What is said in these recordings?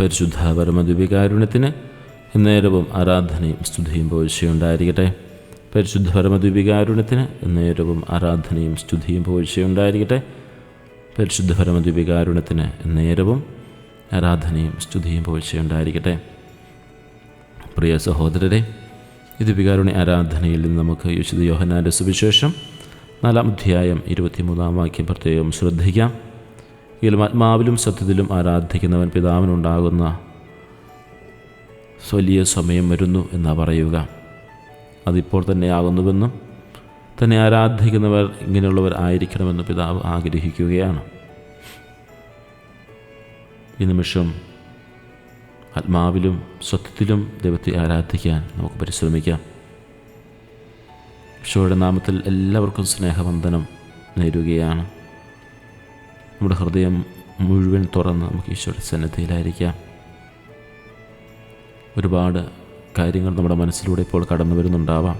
പരിശുദ്ധ പരമദ്വീപികാരുണ്യത്തിന് എന്നേരവും ആരാധനയും സ്തുതിയും പോഴ്ചയുണ്ടായിരിക്കട്ടെ. പരിശുദ്ധ പരമദ്വീപികാരുണ്യത്തിന് എന്നേരവും ആരാധനയും സ്തുതിയും പോഴ്ചയുണ്ടായിരിക്കട്ടെ. പരിശുദ്ധ പരമദ്വീപികാരുണ്യത്തിന് എന്നേരവും ആരാധനയും സ്തുതിയും പോഴ്ചയുണ്ടായിരിക്കട്ടെ. പ്രിയ സഹോദരരെ ഇത് വികാരുണി ആരാധനയിൽ നിന്ന് നമുക്ക് യുശുദ് യോഹനാന്റെ സുവിശേഷം നാലാം അധ്യായം ഇരുപത്തിമൂന്നാം വാക്യം പ്രത്യേകം ശ്രദ്ധിക്കാം. ഇതിലും ആത്മാവിലും സത്യത്തിലും ആരാധിക്കുന്നവൻ പിതാവിനുണ്ടാകുന്ന വലിയ സമയം വരുന്നു എന്നാ പറയുക. അതിപ്പോൾ തന്നെ ആകുന്നുവെന്നും തന്നെ ആരാധിക്കുന്നവർ ഇങ്ങനെയുള്ളവർ ആയിരിക്കണമെന്ന് പിതാവ് ആഗ്രഹിക്കുകയാണ്. ഈ നിമിഷം ആത്മാവിലും സത്യത്തിലും ദൈവത്തെ ആരാധിക്കാൻ നമുക്ക് പരിശ്രമിക്കാം. ഈശോയുടെ നാമത്തിൽ എല്ലാവർക്കും സ്നേഹവന്ദനം നേരുകയാണ്. നമ്മുടെ ഹൃദയം മുഴുവൻ തുറന്ന് നമുക്ക് ഈശ്വര സന്നദ്ധയിലായിരിക്കാം ഒരുപാട് കാര്യങ്ങൾ നമ്മുടെ മനസ്സിലൂടെ ഇപ്പോൾ കടന്നു വരുന്നുണ്ടാവാം.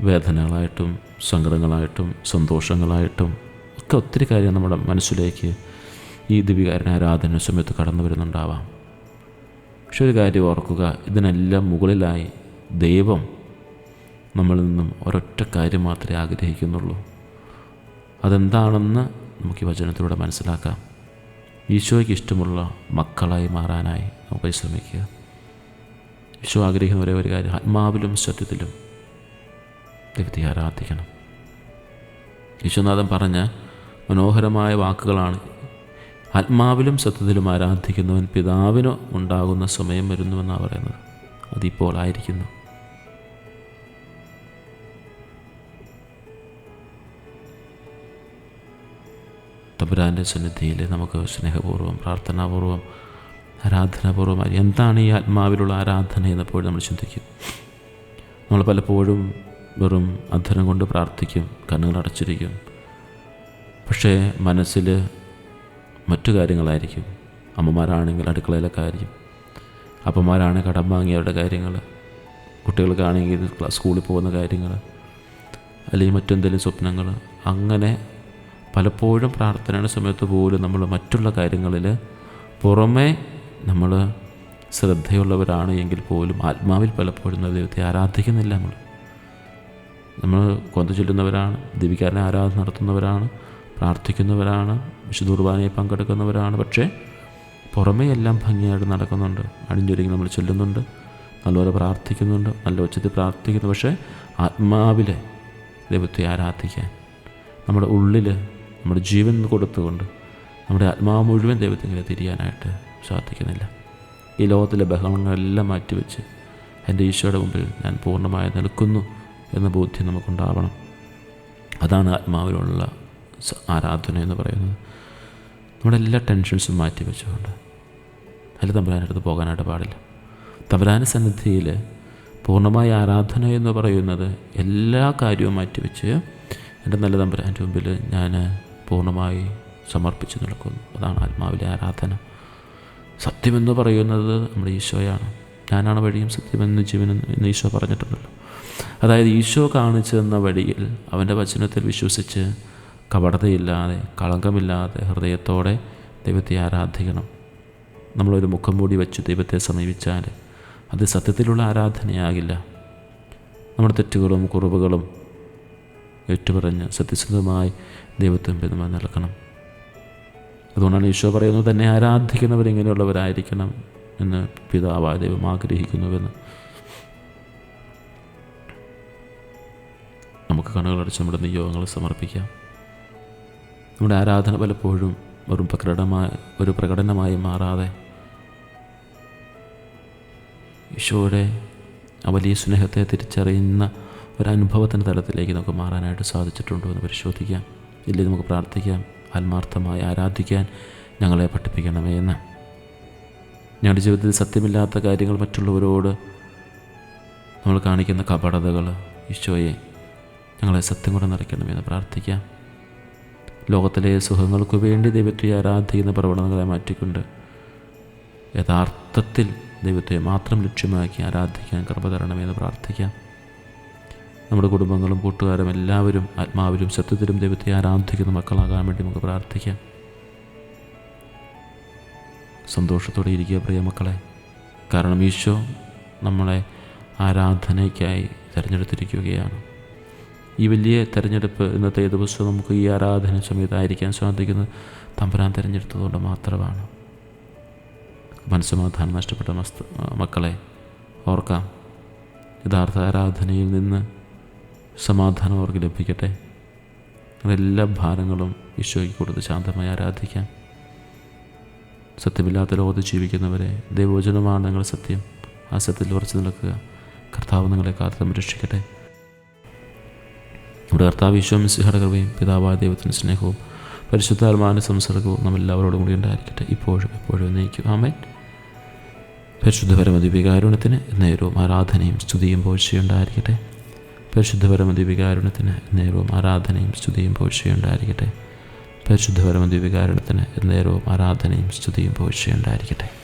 വേദനകളായിട്ടും സങ്കടങ്ങളായിട്ടും സന്തോഷങ്ങളായിട്ടും ഒക്കെ ഒത്തിരി കാര്യം നമ്മുടെ മനസ്സിലേക്ക് ഈ ദിവികാരൻ ആരാധന സമയത്ത് കടന്നു വരുന്നുണ്ടാവാം. പക്ഷെ ഒരു കാര്യം ഓർക്കുക ഇതിനെല്ലാം മുകളിലായി ദൈവം നമ്മളിൽ നിന്നും ഒരൊറ്റ കാര്യം മാത്രമേ ആഗ്രഹിക്കുന്നുള്ളൂ. അതെന്താണെന്ന് നമുക്ക് ഈ വചനത്തിലൂടെ മനസ്സിലാക്കാം. ഈശോയ്ക്ക് ഇഷ്ടമുള്ള മക്കളായി മാറാനായി നമുക്ക് പരിശ്രമിക്കുക. ഈശോ ആഗ്രഹിക്കുന്ന ഒരേ ഒരു കാര്യം ആത്മാവിലും സത്യത്തിലും ദൈവത്തെ ആരാധിക്കണം. ഈശോനാഥൻ പറഞ്ഞ മനോഹരമായ വാക്കുകളാണ്. ആത്മാവിലും സത്യത്തിലും ആരാധിക്കുന്നവൻ പിതാവിന് ഉണ്ടാകുന്ന സമയം വരുന്നുവെന്നാണ് പറയുന്നത്. അതിപ്പോൾ ആയിരിക്കുന്നു. തമ്പുരാന്റെ സന്നിധിയിൽ നമുക്ക് സ്നേഹപൂർവം പ്രാർത്ഥനാപൂർവം ആരാധനാപൂർവം എന്താണ് ഈ ആത്മാവിലുള്ള ആരാധന എന്നെപ്പോഴും നമ്മൾ ചിന്തിക്കും. നമ്മൾ പലപ്പോഴും വെറും അധരം കൊണ്ട് പ്രാർത്ഥിക്കും കണ്ണുകൾ അടച്ചിരിക്കും. പക്ഷേ മനസ്സിൽ മറ്റു കാര്യങ്ങളായിരിക്കും. അമ്മമാരാണെങ്കിൽ അടുക്കളയിലെ കാര്യം അപ്പന്മാരാണ് കടം വാങ്ങിയവരുടെ കാര്യങ്ങൾ. കുട്ടികൾക്കാണെങ്കിൽ സ്കൂളിൽ പോകുന്ന കാര്യങ്ങൾ. അല്ലെങ്കിൽ മറ്റെന്തെങ്കിലും സ്വപ്നങ്ങൾ. അങ്ങനെ പലപ്പോഴും പ്രാർത്ഥനയുടെ സമയത്ത് പോലും നമ്മൾ മറ്റുള്ള കാര്യങ്ങളിൽ പുറമേ നമ്മൾ ശ്രദ്ധയുള്ളവരാണ് എങ്കിൽ പോലും ആത്മാവിൽ പലപ്പോഴും ദൈവത്തെ ആരാധിക്കുന്നില്ല നമ്മൾ. നമ്മൾ കൊന്ത ചൊല്ലുന്നവരാണ് ദീപിക്കാരനെ ആരാധന നടത്തുന്നവരാണ് പ്രാർത്ഥിക്കുന്നവരാണ് വിശുദ്ധ പങ്കെടുക്കുന്നവരാണ്. പക്ഷേ പുറമേ എല്ലാം ഭംഗിയായിട്ട് നടക്കുന്നുണ്ട്. അണിഞ്ഞൊരുങ്ങി നമ്മൾ ചൊല്ലുന്നുണ്ട് നല്ലപോലെ പ്രാർത്ഥിക്കുന്നുണ്ട് നല്ല ഉച്ചത്തിൽ പ്രാർത്ഥിക്കുന്നു. പക്ഷേ ആത്മാവിലെ ദൈവത്തെ ആരാധിക്കാൻ നമ്മുടെ ഉള്ളിൽ നമ്മുടെ ജീവൻ കൊടുത്തുകൊണ്ട് നമ്മുടെ ആത്മാവ് മുഴുവൻ ദൈവത്തിങ്ങനെ തിരിയാനായിട്ട് സാധിക്കുന്നില്ല. ഈ ലോകത്തിലെ ബഹളങ്ങളെല്ലാം മാറ്റിവെച്ച് എന്റെ ഈശോയുടെ മുമ്പിൽ ഞാൻ പൂർണമായി നിൽക്കുന്നു എന്ന ബോധ്യം നമുക്കുണ്ടാവണം. അതാണ് ആത്മാവിലുള്ള ആരാധന എന്ന് പറയുന്നത്. നമ്മുടെ എല്ലാ ടെൻഷൻസും മാറ്റി വെച്ചുകൊണ്ട് അതിൽ തമ്പുരാന്റെ അടുത്ത് പോകാനായിട്ട് പാടില്ല. തമ്പുരാന്റെ സന്നിധിയിൽ പൂർണമായ ആരാധന എന്ന് പറയുന്നത് എല്ലാ കാര്യവും മാറ്റിവെച്ച് എന്റെ നല്ല തമ്പുരാന്റെ മുമ്പിൽ ഞാൻ പൂർണമായി സമർപ്പിച്ച് നിൽക്കുന്നു. അതാണ് ആത്മാവിലെ ആരാധന. സത്യമെന്ന് പറയുന്നത് നമ്മുടെ ഈശോയാണ്. ഞാനാണ് വഴിയും സത്യമെന്ന് ജീവനും എന്ന് ഈശോ പറഞ്ഞിട്ടുണ്ടല്ലോ. അതായത് ഈശോ കാണിച്ചു തന്ന വഴിയിൽ അവന്റെ വചനത്തിൽ വിശ്വസിച്ച് കപടതയില്ലാതെ കളങ്കമില്ലാതെ ഹൃദയത്തോടെ ദൈവത്തെ ആരാധിക്കണം. നമ്മളൊരു മുഖം മൂടി വെച്ച് ദൈവത്തെ സമീപിച്ചാൽ അത് സത്യത്തിലുള്ള ആരാധനയാകില്ല. നമ്മുടെ തെറ്റുകളും കുറവുകളും ഏറ്റുപറഞ്ഞ് സത്യസന്ധമായി ദൈവത്തിന് നമ്മൾ നൽകണം. അതുകൊണ്ടാണ് ഈശോ പറയുന്നത് തന്നെ ആരാധിക്കുന്നവർ ഇങ്ങനെയുള്ളവരായിരിക്കണം എന്ന് പിതാവായ ദൈവം ആഗ്രഹിക്കുന്നുവെന്ന്. നമുക്ക് കണ്ണുകളടച്ച് നമ്മുടെ നിയോഗങ്ങൾ സമർപ്പിക്കാം. നമ്മുടെ ആരാധന പലപ്പോഴും ഒരു പ്രകടമായ ഒരു പ്രകടനമായി മാറാതെ ഈശോയുടെ ആ വലിയ സ്നേഹത്തെ തിരിച്ചറിയുന്ന ഒരനുഭവത്തിന്റെ തലത്തിലേക്ക് നമുക്ക് മാറാനായിട്ട് സാധിച്ചിട്ടുണ്ടോ എന്ന് പരിശോധിക്കാം. ഇല്ലേ നമുക്ക് പ്രാർത്ഥിക്കാം. ആത്മാർത്ഥമായി ആരാധിക്കാൻ ഞങ്ങളെ പഠിപ്പിക്കണമേ എന്ന്. ഞങ്ങളുടെ ജീവിതത്തിൽ സത്യമില്ലാത്ത കാര്യങ്ങൾ മറ്റുള്ളവരോട് നമ്മൾ കാണിക്കുന്ന കപടതകൾ ഈശോയെ ഞങ്ങളെ സത്യം കൊണ്ട് നിറയ്ക്കണമെന്ന് പ്രാർത്ഥിക്കാം. ലോകത്തിലെ സുഖങ്ങൾക്ക് വേണ്ടി ദൈവത്തെ ആരാധിക്കുന്ന പ്രവണതകളെ മാറ്റിക്കൊണ്ട് യഥാർത്ഥത്തിൽ ദൈവത്തെ മാത്രം ലക്ഷ്യമാക്കി ആരാധിക്കാൻ കൃപ തരണമെന്ന് പ്രാർത്ഥിക്കാം. നമ്മുടെ കുടുംബങ്ങളും കൂട്ടുകാരും എല്ലാവരും ആത്മാവിലും സത്യത്തിലും ദൈവത്തെ ആരാധിക്കുന്ന മക്കളാകാൻ വേണ്ടി നമുക്ക് പ്രാർത്ഥിക്കാം. സന്തോഷത്തോടെ ഇരിക്കുക പ്രിയ മക്കളെ. കാരണം ഈശോ നമ്മളെ ആരാധനയ്ക്കായി തിരഞ്ഞെടുത്തിരിക്കുകയാണ്. ഈ വലിയ തിരഞ്ഞെടുപ്പ് ഇന്നത്തെ ദിവസം നമുക്ക് ഈ ആരാധന സമയത്തായിരിക്കാൻ സാധിക്കുന്നത് തമ്പുരാൻ തിരഞ്ഞെടുത്തതുകൊണ്ട് മാത്രമാണ്. മനസ്സമാധാനം നഷ്ടപ്പെട്ട മസ്ത മക്കളെ ഓർക്കാം. യഥാർത്ഥ ആരാധനയിൽ നിന്ന് സമാധാനം അവർക്ക് ലഭിക്കട്ടെ. എല്ലാ ഭാരങ്ങളും ഈശോയ്ക്ക് കൊടുത്ത് ശാന്തമായി ആരാധിക്കാം. സത്യമില്ലാത്ത ലോകത്ത് ജീവിക്കുന്നവരെ ദൈവവചനമാണ് നിങ്ങൾ സത്യം. ആ സത്യത്തിൽ ഉറച്ചു നിൽക്കുക. കർത്താവ് നിങ്ങളെ കാത്തു സംരക്ഷിക്കട്ടെ നമ്മുടെ കർത്താവ് ഈശോ കൃപയും പിതാവായ ദൈവത്തിന്റെ സ്നേഹവും പരിശുദ്ധാത്മാവിന്റെ സംസർഗവും നമ്മളെല്ലാവരോടും കൂടി ഉണ്ടായിരിക്കട്ടെ. ഇപ്പോഴും എപ്പോഴും നയിക്കും ആമേൻ. പരിശുദ്ധപരമതി വികാരുണത്തിന് നേരവും ആരാധനയും സ്തുതിയും പോഴ്ചയുണ്ടായിരിക്കട്ടെ പരിശുദ്ധ പരമദിവികാരുണ്യത്തിന് നേരവും ആരാധനയും സ്തുതിയും പോഴ്ചയുണ്ടായിരിക്കട്ടെ. പരിശുദ്ധ പരമദിവികാരുണ്യത്തിന് നേരവും ആരാധനയും സ്തുതിയും പോഴ്ചയുണ്ടായിരിക്കട്ടെ.